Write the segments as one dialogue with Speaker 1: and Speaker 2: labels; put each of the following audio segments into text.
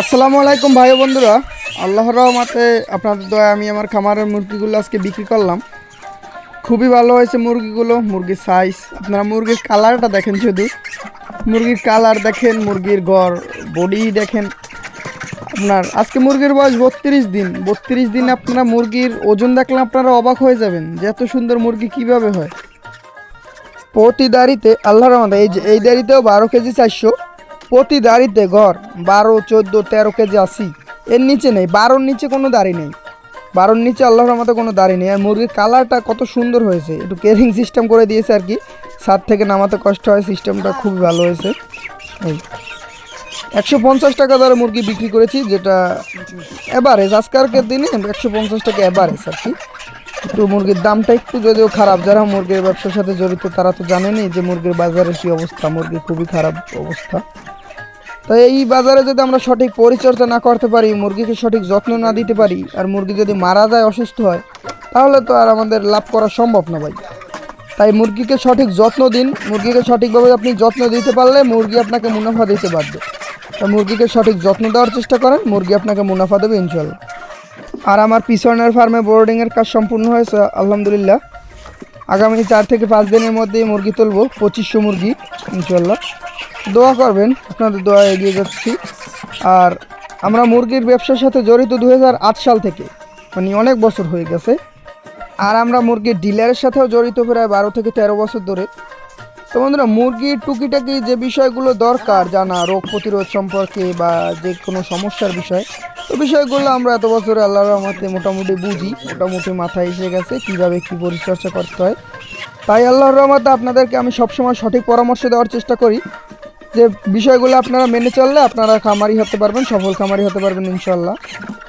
Speaker 1: আসসালামু আলাইকুম ভাই বন্ধুরা। আল্লাহর রহমাতে আপনাদের দয়া আমি আমার খামারের মুরগিগুলো আজকে বিক্রি করলাম। খুবই ভালো হয়েছে মুরগিগুলো, মুরগির সাইজ আপনারা মুরগির কালারটা দেখেন শুধু। মুরগির কালার দেখেন, মুরগির গড় বডি দেখেন। আপনার আজকে মুরগির বয়স বত্রিশ দিন। বত্রিশ দিন আপনারা মুরগির ওজন দেখলে আপনারা অবাক হয়ে যাবেন যে এত সুন্দর মুরগি কীভাবে হয়। প্রতি দাড়িতে, আল্লাহর রহমতে, এই যে, এই দাড়িতেও বারো কেজি চারশো। প্রতি দাড়িতে ঘর, বারো, চোদ্দ, তেরো কেজি আশি। এর নিচে নেই, বারোর নিচে কোনো দাড়ি নেই। বারোর নিচে আল্লাহর রহমতে কোনো দাড়ি নেই। আর মুরগির কালারটা কত সুন্দর হয়েছে। একটু কেরিং সিস্টেম করে দিয়েছে আর কি। ছাদ থেকে নামাতে কষ্ট হয় সিস্টেমটা খুবই ভালো হয়েছে। এই। একশো পঞ্চাশ টাকা দরে মুরগি বিক্রি করেছি, যেটা এভারেজ আজকালকের দিনে একশো পঞ্চাশ টাকা এভারেজ আর কি। একটু মুরগির দামটা একটু যদিও খারাপ, যারা মুরগির ব্যবসার সাথে জড়িত তারা তো জানেনই যে মুরগির বাজারের কী অবস্থা, মুরগির খুবই খারাপ অবস্থা। তাই এই বাজারে যদি আমরা সঠিক পরিচর্যা না করতে পারি, মুরগিকে সঠিক যত্ন না দিতে পারি, আর মুরগি যদি মারা যায়, অসুস্থ হয়, তাহলে তো আর আমাদের লাভ করা সম্ভব না ভাই। তাই মুরগিকে সঠিক যত্ন দিন, মুরগিকে সঠিকভাবে আপনি যত্ন দিতে পারলে মুরগি আপনাকে মুনাফা দিতে পারবে তা মুরগিকে সঠিক যত্ন দেওয়ার চেষ্টা করেন, মুরগি আপনাকে মুনাফা দেবে ইনশাল্লাহ আর আমার পিছনের ফার্মে বোর্ডিংয়ের কাজ সম্পূর্ণ হয়েছে, আলহামদুলিল্লাহ। আগামী চার থেকে পাঁচ দিনের মধ্যে মুরগি তুলবো, পঁচিশশো মুরগি ইনশাল্লাহ দোয়া করবেন, আপনাদের দোয়া এগিয়ে যাচ্ছি। আর আমরা মুরগির ব্যবসার সাথে জড়িত দু হাজার আট সাল থেকে মানে অনেক বছর হয়ে গেছে। আর আমরা মুরগির ডিলারের সাথেও জড়িত প্রায় বারো থেকে তেরো বছর ধরে। তো বন্ধুরা, মুরগির টুকিটাকি যে বিষয়গুলো দরকার, জানা, রোগ প্রতিরোধ সম্পর্কে বা যে কোনো সমস্যার বিষয় তো বিষয়গুলো আমরা এত বছরে আল্লাহর রহমতে মোটামুটি বুঝি, মোটামুটি মাথায় এসে গেছে কীভাবে কি পরিচর্যা করতে হয়। তাই আল্লাহর রহমতে আপনাদেরকে আমি সবসময় সঠিক পরামর্শ দেওয়ার চেষ্টা করি যে বিষয়গুলো আপনারা মেনে চললে আপনারা খামারি হতে পারবেন, সফল খামারি হতে পারবেন ইনশাল্লাহ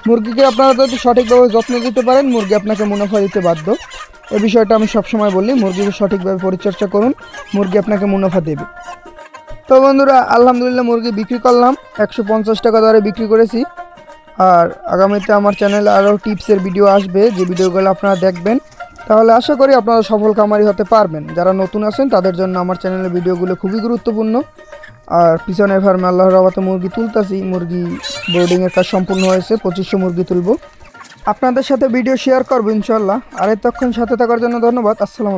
Speaker 1: মুরগিকে আপনারা যদি সঠিকভাবে যত্ন দিতে পারেন, মুরগি আপনাকে মুনাফা দিতে বাধ্য। এই বিষয়টা আমি সবসময় বলি, মুরগিকে সঠিকভাবে পরিচর্যা করুন, মুরগি আপনাকে মুনাফা দেবে। তো বন্ধুরা, আলহামদুলিল্লাহ মুরগি বিক্রি করলাম, একশো পঞ্চাশ টাকা দরে বিক্রি করেছি। আর আগামীতে আমার চ্যানেলে আরও টিপসের ভিডিও আসবে, যে ভিডিওগুলো আপনারা দেখবেন। তাহলে আশা করি আপনারা সফল কামারি হতে পারবেন। যারা নতুন আছেন, তাদের জন্য আমার চ্যানেলের ভিডিওগুলো খুবই গুরুত্বপূর্ণ। আর পিছনের ফার্মে আল্লাহর রহমতে মুরগি তুলতেছি। মুরগি বোর্ডিংয়ের কাজ সম্পূর্ণ হয়েছে। পঁচিশশো মুরগি তুলব। আপনাদের সাথে ভিডিও শেয়ার করব ইনশাল্লাহ আর এতক্ষণ সাথে থাকার জন্য ধন্যবাদ। আসসালাম